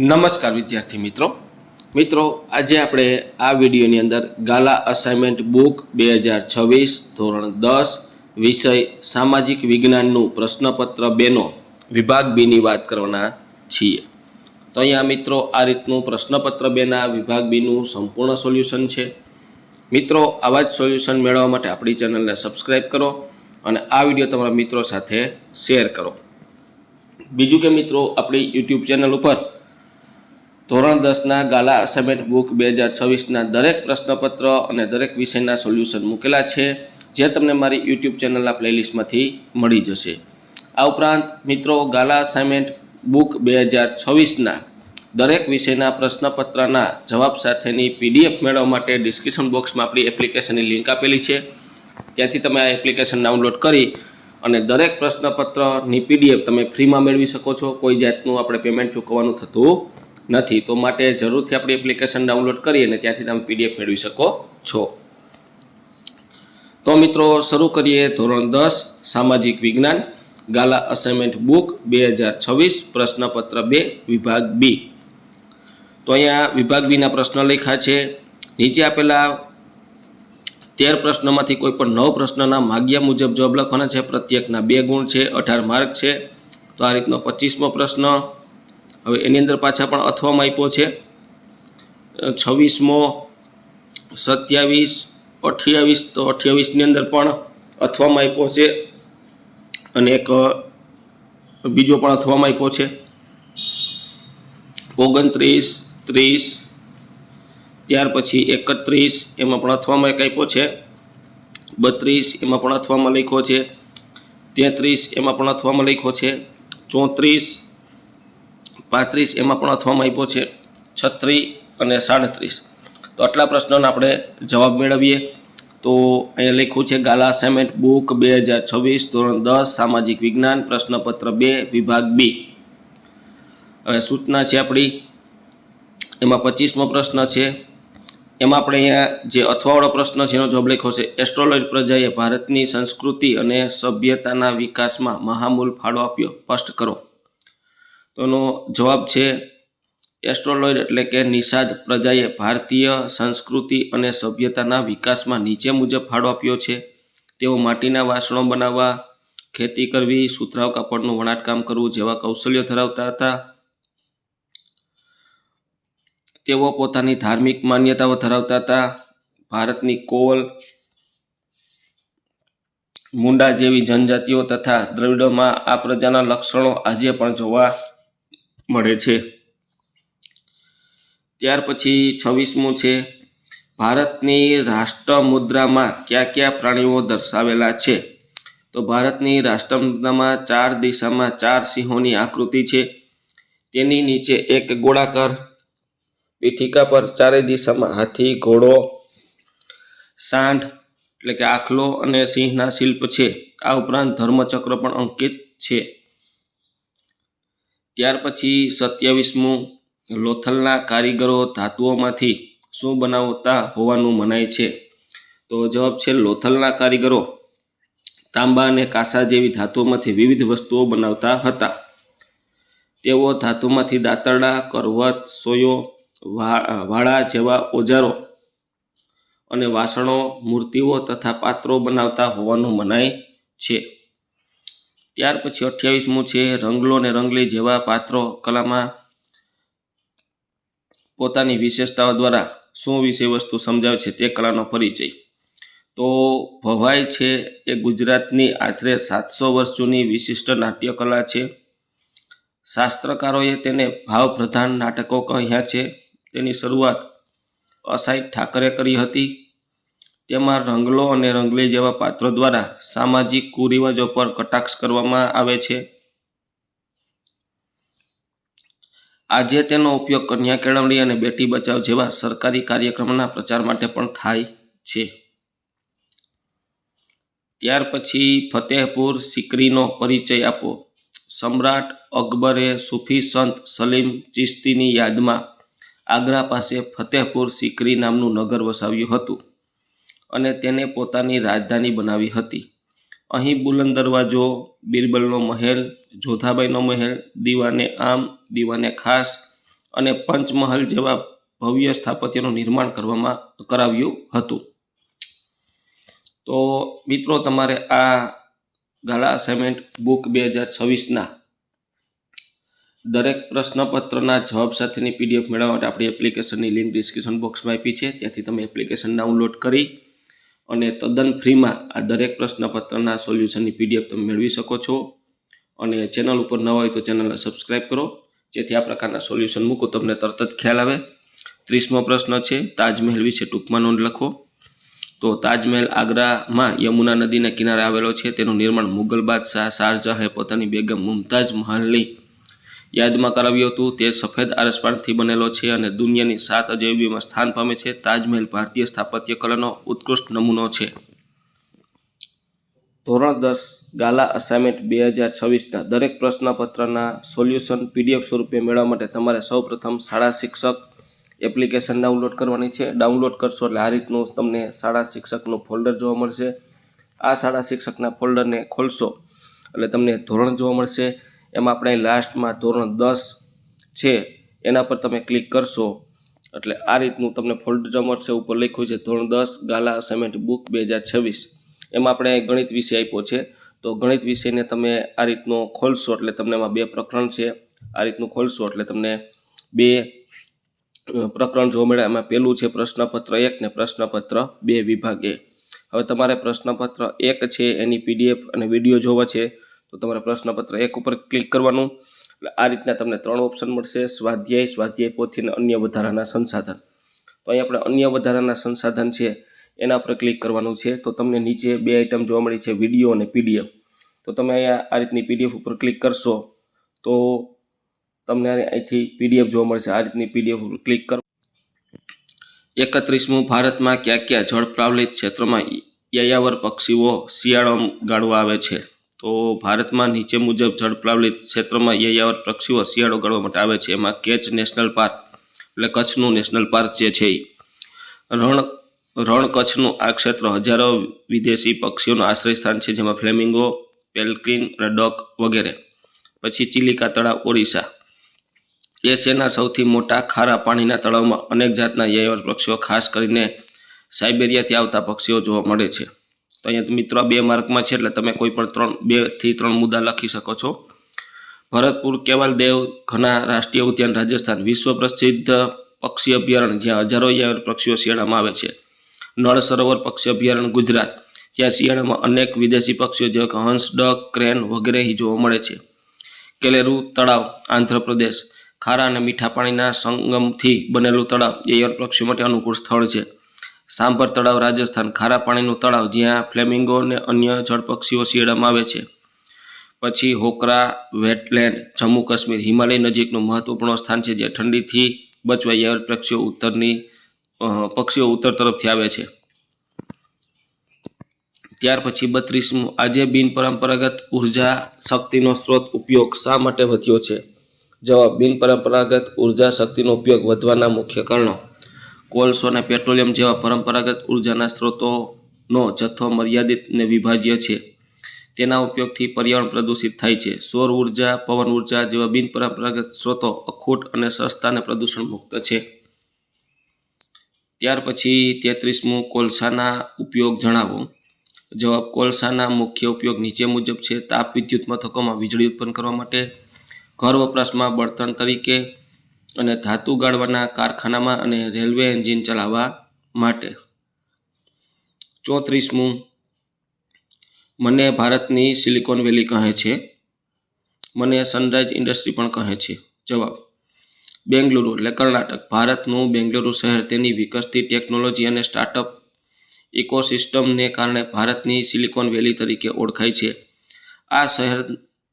નમસ્કાર વિદ્યાર્થી મિત્રો. મિત્રો, આજે આપણે આ વિડીયોની અંદર ગાલા અસાઇનમેન્ટ બુક બે હજાર છવ્વીસ, ધોરણ દસ, વિષય સામાજિક વિજ્ઞાનનું પ્રશ્નપત્ર બેનો વિભાગ બીની વાત કરવાના છીએ. તો અહીંયા મિત્રો, આ રીતનું પ્રશ્નપત્ર બેના વિભાગ બીનું સંપૂર્ણ સોલ્યુશન છે. મિત્રો, આવા જ સોલ્યુશન મેળવવા માટે આપણી ચેનલને સબસ્ક્રાઈબ કરો અને આ વીડિયો તમારા મિત્રો સાથે શેર કરો. બીજું કે મિત્રો, આપણી યુટ્યુબ ચેનલ ઉપર ધોરણ દસના ગાલા અસાઇનમેન્ટ બુક બે હજાર છવ્વીસના દરેક પ્રશ્નપત્ર અને દરેક વિષયના સોલ્યુશન મૂકેલા છે, જે તમને મારી યુટ્યુબ ચેનલના પ્લેલિસ્ટમાંથી મળી જશે. આ ઉપરાંત, મિત્રો, ગાલા અસાઇમેન્ટ બુક બે હજાર છવ્વીસના દરેક વિષયના પ્રશ્નપત્રના જવાબ સાથેની પીડીએફ મેળવવા માટે ડિસ્ક્રિપ્શન બોક્સમાં આપણી એપ્લિકેશનની લિંક આપેલી છે. ત્યાંથી તમે આ એપ્લિકેશન ડાઉનલોડ કરી અને દરેક પ્રશ્નપત્રની પીડીએફ તમે ફ્રીમાં મેળવી શકો છો. કોઈ જાતનું આપણે પેમેન્ટ ચૂકવવાનું થતું નથી, તો માટે જરૂરથી આપણી એપ્લિકેશન ડાઉનલોડ કરી અને ત્યાંથી તમે પીડીએફ મેળવી શકો છો. તો મિત્રો, શરૂ કરીએ ધોરણ દસ, સામાજિક વિજ્ઞાન, ગાલા અસાઇનમેન્ટ બુક બે હજાર છવ્વીસ, પ્રશ્નપત્ર બે, વિભાગ બી તો અહીંયા વિભાગ બીના પ્રશ્ન લખ્યા છે. નીચે આપેલા તેર પ્રશ્નોમાંથી કોઈ પણ નવ પ્રશ્નના માગ્યા મુજબ જવાબ લખવાના છે. પ્રત્યેકના બે ગુણ છે, અઢાર માર્ક છે. તો આ રીતનો પચીસમો પ્રશ્ન. હવે એની અંદર પાછા પણ અથવામાં આપ્યો છે. છવ્વીસમો, સત્યાવીસ, અઠ્યાવીસ, તો અઠ્યાવીસની અંદર પણ અથવામાં આપ્યો છે. અને એક બીજો પણ અથવામાં આપ્યો છે. ઓગણત્રીસ, ત્રીસ, ત્યાર પછી એકત્રીસ, એમાં પણ અથવામાં એક આપ્યો છે. બત્રીસ, એમાં પણ અથવામાં લખ્યો છે. તેત્રીસ, એમાં પણ અથવામાં લખ્યો છે. ચોત્રીસ પાંત્રીસ એમાં પણ અથવામાં આપ્યો છે, છત્રીસ અને સાડત્રીસ. તો આટલા પ્રશ્નોના આપણે જવાબ મેળવીએ. તો અહીંયા લખ્યું છે, ગાલા સેમેન્ટ બુક બે હજાર છવ્વીસ, ધોરણ દસ, સામાજિક વિજ્ઞાન, પ્રશ્નપત્ર બે, વિભાગ બી. હવે સૂચના છે આપણી. એમાં પચીસમો પ્રશ્ન છે. એમાં આપણે અહીંયા જે અથવાવાળો પ્રશ્ન છે એનો જવાબ લખ્યો છે એસ્ટ્રોલોઇડ પ્રજાએ ભારતની સંસ્કૃતિ અને સભ્યતાના વિકાસમાં મહામૂલ ફાળો આપ્યો. સ્પષ્ટ કરો. તો એનો જવાબ છે એસ્ટ્રોલોઇડ એટલે કે નિષાદ પ્રજાએ ભારતીય સંસ્કૃતિ અને સભ્યતાના વિકાસમાં નીચે મુજબ ફાળો આપ્યો છે. તેઓ માટીના વાસણો બનાવવા, ખેતી કરવી સુતરાવ કાપડનું વણાટકામ કરવું જેવા કૌશલ્યો ધરાવતા હતા. તેઓ પોતાની ધાર્મિક માન્યતાઓ ધરાવતા હતા. ભારતની કોલ મુંડા જેવી જનજાતિઓ તથા દ્રવિડોમાં આ પ્રજાના લક્ષણો આજે પણ જોવા મળે છે. ત્યાર પછી છવ્વીસમું છે, ભારતની રાષ્ટ્ર મુદ્રામાં કયા કયા પ્રાણીઓ દર્શાવેલા છે? તો ભારતની રાષ્ટ્ર મુદ્રામાં ચાર દિશામાં ચાર સિંહોની આકૃતિ છે. તેની નીચે એક ગોળાકાર પીઠિકા પર ચારેય દિશામાં હાથી, ઘોડો, સાંઢ, એટલે કે આખલો અને સિંહના શિલ્પ છે. આ ઉપરાંત ધર્મચક્ર પણ અંકિત છે. ત્યાર પછી સત્યાવીસમું લોથલના કારીગરો ધાતુઓમાંથી શું બનાવતા હોવાનું મનાય છે? તો જવાબ છે લોથલના કારીગરો. તાંબા અને કાંસા જેવી ધાતુઓમાંથી વિવિધ વસ્તુઓ બનાવતા હતા. તેઓ ધાતુમાંથી દાંતરડા, કરવત, સોયો, વાળા જેવા ઓજારો અને વાસણો, મૂર્તિઓ તથા પાત્રો બનાવતા હોવાનું મનાય છે. ત્યાર પછી અઠ્યાવીસમું છે રંગલો અને રંગલી જેવા પાત્રો કલામાં પોતાની વિશેષતાઓ દ્વારા શું વિષય વસ્તુ સમજાવે છે તે કલાનો પરિચય. તો ભવાઈ છે એ ગુજરાતની આશરે સાતસો વર્ષ જૂની વિશિષ્ટ નાટ્ય કલા છે. શાસ્ત્રકારોએ તેને ભાવપ્રધાન નાટકો કહ્યા છે. તેની શરૂઆત અસાઈ ઠાકરે કરી હતી. તેમાં રંગલો અને રંગલી જેવા પાત્રો દ્વારા સામાજિક કુરિવાજો પર કટાક્ષ કરવામાં આવે છે. આજે તેનો ઉપયોગ કન્યા કેળવણી અને બેટી બચાવ જેવા સરકારી કાર્યક્રમના પ્રચાર માટે પણ થાય છે. ત્યાર પછી ફતેહપુર સિકરીનો પરિચય આપો. સમ્રાટ અકબરે સૂફી સંત સલીમ ચિશ્તીની યાદમાં આગ્રા પાસે ફતેહપુર સિકરી નામનું નગર વસાવ્યું હતું. અને તેને પોતાની રાજધાની બનાવી હતી. અહીં બુલંદ દરવાજો, બિરબલનો મહેલ, જોધાબાઈનો મહેલ, દીવાને આમ, દીવાને ખાસ અને પંચમહલ જેવા ભવ્ય સ્થાપત્યનું નિર્માણ કરવામાં કરાવ્યું હતું. તો મિત્રો, તમારે આ ગાલા અસાઇનમેન્ટ બુક બે હજાર છવ્વીસના દરેક પ્રશ્નપત્રના જવાબ સાથેની પીડીએફ મેળવવા માટે આપણી એપ્લિકેશનની લિંક ડિસ્ક્રિપ્શન બોક્સમાં આપી છે. ત્યાંથી તમે એપ્લિકેશન ડાઉનલોડ કરી અને તદ્દન ફ્રીમાં આ દરેક પ્રશ્નપત્રના સોલ્યુશનની પીડીએફ તમે મેળવી શકો છો. અને ચેનલ ઉપર નવા હોય તો ચેનલને સબસ્ક્રાઈબ કરો, જેથી આ પ્રકારના સોલ્યુશન મૂકો, તમને તરત જ ખ્યાલ આવે. ત્રીસમો પ્રશ્ન છે, તાજમહેલ વિશે ટૂંકમાં નોંધ લખો. તો તાજમહેલ આગ્રામાં યમુના નદીના કિનારે આવેલો છે. તેનું નિર્માણ મુગલ બાદશાહ શાહજહાએ પોતાની બેગમ મુમતાજ મહલની યાદમાં કરાવ્યું હતું, તે સફેદ આરસપાળથી બનેલો છે અને દુનિયાની સાત અજયબીમાં સ્થાન પામે છે. તાજમહેલ ભારતીય સ્થાપત્ય કલાનો ઉત્કૃષ્ટ નમૂનો છે. ધોરણ દસ, ગાલા અસાઇનમેન્ટ બે હજાર છવ્વીસના દરેક પ્રશ્નપત્રના સોલ્યુશન પીડીએફ સ્વરૂપે મેળવવા માટે તમારે સૌપ્રથમ શાળા શિક્ષક એપ્લિકેશન ડાઉનલોડ કરવાની છે. ડાઉનલોડ કરશો એટલે આ રીતનું તમને શાળા શિક્ષકનું ફોલ્ડર જોવા મળશે. આ શાળા શિક્ષકના ફોલ્ડરને ખોલશો એટલે તમને ધોરણ જોવા મળશે. એમાં આપણે લાસ્ટમાં ધોરણ દસ છે, એના પર તમે ક્લિક કરશો. એટલે આ રીતનું તમને ફોલ્ડર જોવા મળશે, ઉપર લખ્યું છે ધોરણ દસ, ગાલા અસાઇમેન્ટ બુક બે હજાર છવ્વીસ. એમાં આપણે ગણિત વિષય આપ્યો છે. તો ગણિત વિષયને તમે આ રીતનો ખોલશો, એટલે તમને એમાં બે પ્રકરણ છે. આ રીતનું ખોલશો, એટલે તમને બે પ્રકરણ જોવા મળે. એમાં પહેલું છે પ્રશ્નપત્ર એક ને પ્રશ્નપત્ર બે વિભાગે. હવે તમારે પ્રશ્નપત્ર એક છે, એની પીડીએફ અને વીડિયો જોવા છે. તો તમારે પ્રશ્નપત્ર એક ઉપર ક્લિક કરવાનું. એટલે આ રીતના તમને ત્રણ ઓપ્શન મળશે. સ્વાધ્યાય સ્વાધ્યાય પોથી અને અન્ય વધારાના સંસાધન. તો અહીં આપણે અન્ય વધારાના સંસાધન છે, એના પર ક્લિક કરવાનું છે. તો તમને નીચે બે આઇટમ જોવા મળી છે વીડિયો અને પીડીએફ તો તમે અહીંયા આ રીતની પીડીએફ ઉપર ક્લિક કરશો, તો તમને અહીંથી પીડીએફ જોવા મળશે. આ રીતની પીડીએફ ઉપર ક્લિક કરો. એકત્રીસમું, ભારતમાં કયા કયા જળ પ્રાવલિત ક્ષેત્રોમાં યાયાવર પક્ષીઓ શિયાળો ગાળવા આવે છે? તો ભારતમાં નીચે મુજબ જળ પ્લાવલિત ક્ષેત્રમાં યાયાવર પક્ષીઓ શિયાળો ગાળવા માટે આવે છે. એમાં કેચ નેશનલ પાર્ક એટલે કચ્છનું નેશનલ પાર્ક જે છે. રણ રણ કચ્છનું આ ક્ષેત્ર હજારો વિદેશી પક્ષીઓનું આશ્રય સ્થાન છે, જેમાં ફ્લેમિંગો, પેલ્કિન અને ડોક વગેરે. પછી ચિલિકા તળાવ, ઓડિશા. એશિયાના સૌથી મોટા ખારા પાણીના તળાવમાં અનેક જાતના યાયાવર પક્ષીઓ, ખાસ કરીને સાઇબેરિયાથી આવતા પક્ષીઓ જોવા મળે છે. તો અહીંયા મિત્રો બે માર્કમાં છે એટલે તમે કોઈ પણ ત્રણ, બેથી ત્રણ મુદ્દા લખી શકો છો. ભરતપુર કેવલ દેવ ઘના રાષ્ટ્રીય ઉદ્યાન રાજસ્થાન. વિશ્વ પ્રસિદ્ધ પક્ષી અભયારણ્ય, જ્યાં હજારો પક્ષીઓ શિયાળામાં આવે છે. નળ સરોવર પક્ષી અભયારણ્ય, ગુજરાત. જ્યાં શિયાળામાં અનેક વિદેશી પક્ષીઓ, જેવા કે હંસ ડક ક્રેન વગેરે જોવા મળે છે. કેલેરુ તળાવ, આંધ્રપ્રદેશ. ખારા અને મીઠા પાણીના સંગમથી બનેલું તળાવ એ યાયાવર પક્ષીઓ માટે અનુકૂળ સ્થળ છે. સાંભર તળાવ રાજસ્થાન, ખારા પાણીનું તળાવ, જ્યાં ફ્લેમિંગો અને અન્ય જળ પક્ષીઓ શિયાળામાં આવે છે. પછી હોકરા, વેટલેન્ડ, જમ્મુ કાશ્મીર, હિમાલય નજીકનું મહત્વપૂર્ણ સ્થાન છે જ્યાં ઠંડીથી બચવા યાયાવર પક્ષીઓ ઉત્તરની પક્ષીઓ ઉત્તર તરફથી આવે છે. ત્યાર પછી બત્રીસમું, આજે બિનપરંપરાગત ઊર્જા શક્તિનો સ્ત્રોત ઉપયોગ શા માટે વધ્યો છે? જવાબ બિનપરંપરાગત ઊર્જા શક્તિનો ઉપયોગ વધવાના મુખ્ય કારણો. કોલસો અને પેટ્રોલિયમ જેવા પરંપરાગત ઉર્જાના સ્ત્રોતોનો જથ્થો મર્યાદિત અને વિભાજ્ય છે. તેના ઉપયોગથી પર્યાવરણ પ્રદૂષિત થાય છે. સૌર ઊર્જા, પવન ઊર્જા જેવા બિનપરંપરાગત સ્ત્રોતો અખૂટ અને સસ્તા અને પ્રદૂષણ મુક્ત છે. ત્યાર પછી તેત્રીસમું કોલસાના ઉપયોગ જણાવો. જવાબ, કોલસાના મુખ્ય ઉપયોગ નીચે મુજબ છે. તાપ વિદ્યુત મથકોમાં વીજળી ઉત્પન્ન કરવા માટે. ઘર વપરાશમાં બળતણ તરીકે અને ધાતુ ગાળવાના કારખાનામાં અને રેલવે એન્જિન ચલાવવા માટે. ચોત્રીસમું, મને ભારતની સિલિકોન વેલી કહે છે. મને સનરાઇઝ ઇન્ડસ્ટ્રી પણ કહે છે. જવાબ, બેંગલુરુ એટલે કર્ણાટક. ભારતનું બેંગલુરુ શહેર તેની વિકસતી ટેકનોલોજી અને સ્ટાર્ટઅપ ઇકોસિસ્ટમને કારણે ભારતની સિલિકોન વેલી તરીકે ઓળખાય છે. આ શહેર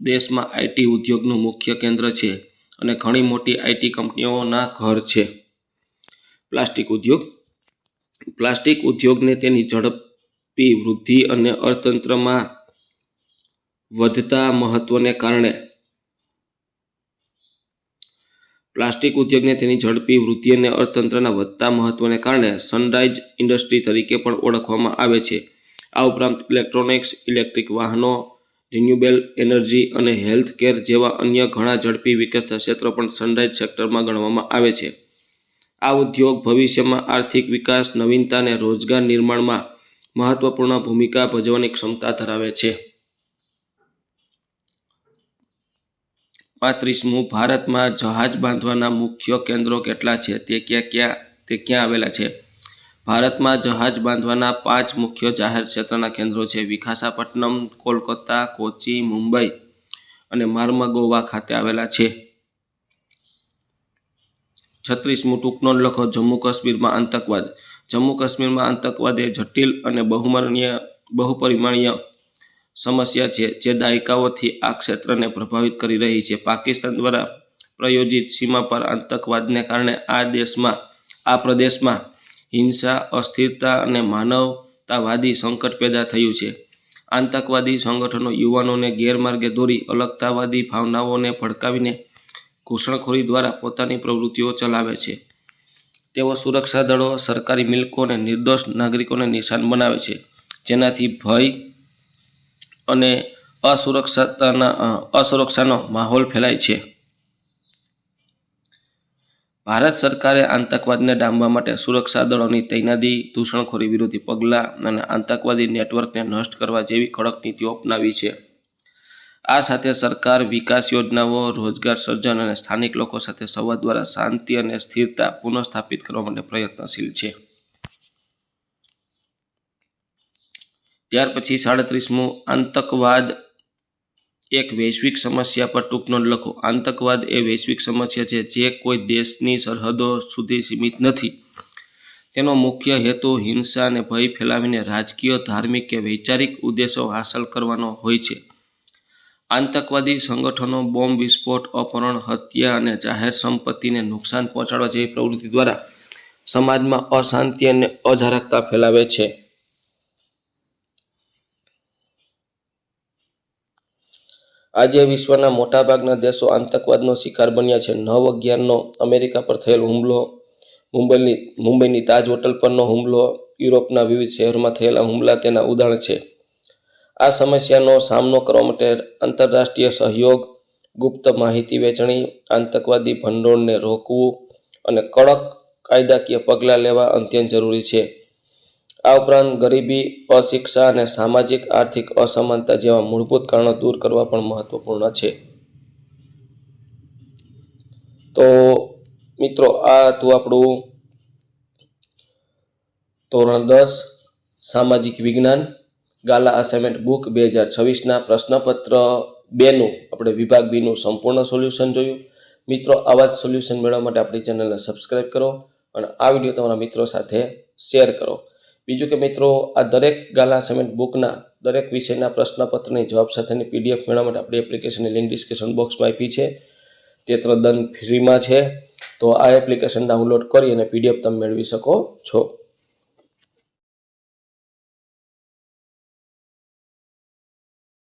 દેશમાં આઈટી ઉદ્યોગનું મુખ્ય કેન્દ્ર છે. અને ઘણી મોટી આઈટી કંપનીઓના ઘર છે. પ્લાસ્ટિક ઉદ્યોગ. પ્લાસ્ટિક ઉદ્યોગને તેની ઝડપી વૃદ્ધિ અને અર્થતંત્રમાં વધતા મહત્વને કારણે પ્લાસ્ટિક ઉદ્યોગને તેની ઝડપી વૃદ્ધિ અને અર્થતંત્રના વધતા મહત્વને કારણે સનરાઇઝ ઇન્ડસ્ટ્રી તરીકે પણ ઓળખવામાં આવે છે. આ ઉપરાંત ઇલેક્ટ્રોનિક્સ, ઇલેક્ટ્રિક વાહનો રિન્યુએબલ એનર્જી અને હેલ્થ કેર જેવા અન્ય ઘણા ઝડપી વિકસતા ક્ષેત્રો પણ સનરાઇઝ સેક્ટરમાં ગણવામાં આવે છે. આ ઉદ્યોગ ભવિષ્યમાં આર્થિક વિકાસ, નવીનતા અને રોજગાર નિર્માણમાં મહત્વપૂર્ણ ભૂમિકા ભજવવાની ક્ષમતા ધરાવે છે. પાંત્રીસમું, ભારતમાં જહાજ બાંધવાના મુખ્ય કેન્દ્રો કેટલા છે? તે ક્યાં ક્યાં, તે ક્યાં આવેલા છે? ભારતમાં જહાજ બાંધવાના પાંચ મુખ્ય જાહેર ક્ષેત્રના કેન્દ્રો છે. વિખાસાપટ્ટનમ કોલકાતા, કોચી, મુંબઈ અને માર્મગોવા ખાતે આવેલા છે. છત્રીસમું ટૂંકનો લખો. જમ્મુ કાશ્મીરમાં આતંકવાદ. જમ્મુ કાશ્મીરમાં આતંકવાદ એ જટિલ અને બહુમાનીય બહુપરિમાણીય સમસ્યા છે, જે દાયકાઓથી આ ક્ષેત્રને પ્રભાવિત કરી રહી છે. પાકિસ્તાન દ્વારા પ્રયોજિત સીમા પર આતંકવાદને કારણે આ દેશમાં, આ પ્રદેશમાં હિંસા, અસ્થિરતા અને માનવતાવાદી સંકટ પેદા થયું છે. આતંકવાદી સંગઠનો યુવાનોને ગેરમાર્ગે દોરી અલગતાવાદી ભાવનાઓને ભડકાવીને ઘૂસણખોરી દ્વારા પોતાની પ્રવૃત્તિઓ ચલાવે છે. તેઓ સુરક્ષા દળો, સરકારી મિલકો અને નિર્દોષ નાગરિકોને નિશાન બનાવે છે, જેનાથી ભય અને અસુરક્ષાતાના અસુરક્ષાનો માહોલ ફેલાય છે. ભારત સરકારે આતંકવાદને ડામવા માટે સુરક્ષા દળોની તૈનાતી દૂષણખોરી વિરોધી પગલાં અને આતંકવાદી નેટવર્કને નષ્ટ કરવા જેવી કડક નીતિઓ અપનાવી છે. આ સાથે સરકાર વિકાસ યોજનાઓ, રોજગાર સર્જન અને સ્થાનિક લોકો સાથે સંવાદ દ્વારા શાંતિ અને સ્થિરતા પુનઃસ્થાપિત કરવા માટે પ્રયત્નશીલ છે. ત્યાર પછી સાડત્રીસમું આતંકવાદ એક વૈશ્વિક સમસ્યા પર ટૂંકનો લખો. આતંકવાદ એ વૈશ્વિક સમસ્યા છે જે કોઈ દેશની સરહદો સુધી સીમિત નથી. તેનો મુખ્ય હેતુ હિંસા અને ભય ફેલાવીને રાજકીય, ધાર્મિક કે વૈચારિક ઉદ્દેશો હાંસલ કરવાનો હોય છે. આતંકવાદી સંગઠનો, બોમ્બ વિસ્ફોટ, અપહરણ, હત્યા અને જાહેર સંપત્તિને નુકસાન પહોંચાડવા જેવી પ્રવૃત્તિ દ્વારા સમાજમાં અશાંતિ અને અજારકતા ફેલાવે છે. આજે વિશ્વના મોટાભાગના દેશો આતંકવાદનો શિકાર બન્યા છે. નવ અગિયારનો અમેરિકા પર થયેલ હુમલો, મુંબઈની મુંબઈની તાજ હોટલ પરનો હુમલો, યુરોપના વિવિધ શહેરોમાં થયેલા હુમલા તેના ઉદાહરણ છે. આ સમસ્યાનો સામનો કરવા માટે આંતરરાષ્ટ્રીય સહયોગ, ગુપ્ત માહિતી વહેંચણી આતંકવાદી ભંડોળને રોકવું અને કડક કાયદાકીય પગલાં લેવા અત્યંત જરૂરી છે. આ ઉપરાંત ગરીબી, અશિક્ષા અને સામાજિક, આર્થિક અસમાનતા જેવા મૂળભૂત કારણો દૂર કરવા પણ મહત્વપૂર્ણ છે. તો મિત્રો, આ હતું આપણું ધોરણ દસ, સામાજિક વિજ્ઞાન, ગાલા અસાઇનમેન્ટ બુક બે હજાર છવ્વીસના પ્રશ્નપત્ર બેનું, આપણે વિભાગ બીનું સંપૂર્ણ સોલ્યુશન જોયું. મિત્રો, આવા જ સોલ્યુશન મેળવવા માટે આપણી ચેનલને સબસ્ક્રાઈબ કરો અને આ વીડિયો તમારા મિત્રો સાથે શેર કરો. બીજું કે મિત્રો, આ દરેક ગાલા અસાઇનમેન્ટ બુકના દરેક વિષયના પ્રશ્નપત્રની જવાબ સાથેની પીડીએફ મેળવવા માટે આપણી એપ્લિકેશનની લિંક ડિસ્ક્રિપ્શન બોક્સમાં આપી છે. તે તદ્દન ફ્રીમાં છે. તો આ એપ્લિકેશન ડાઉનલોડ કરી અને પીડીએફ તમે મેળવી શકો છો.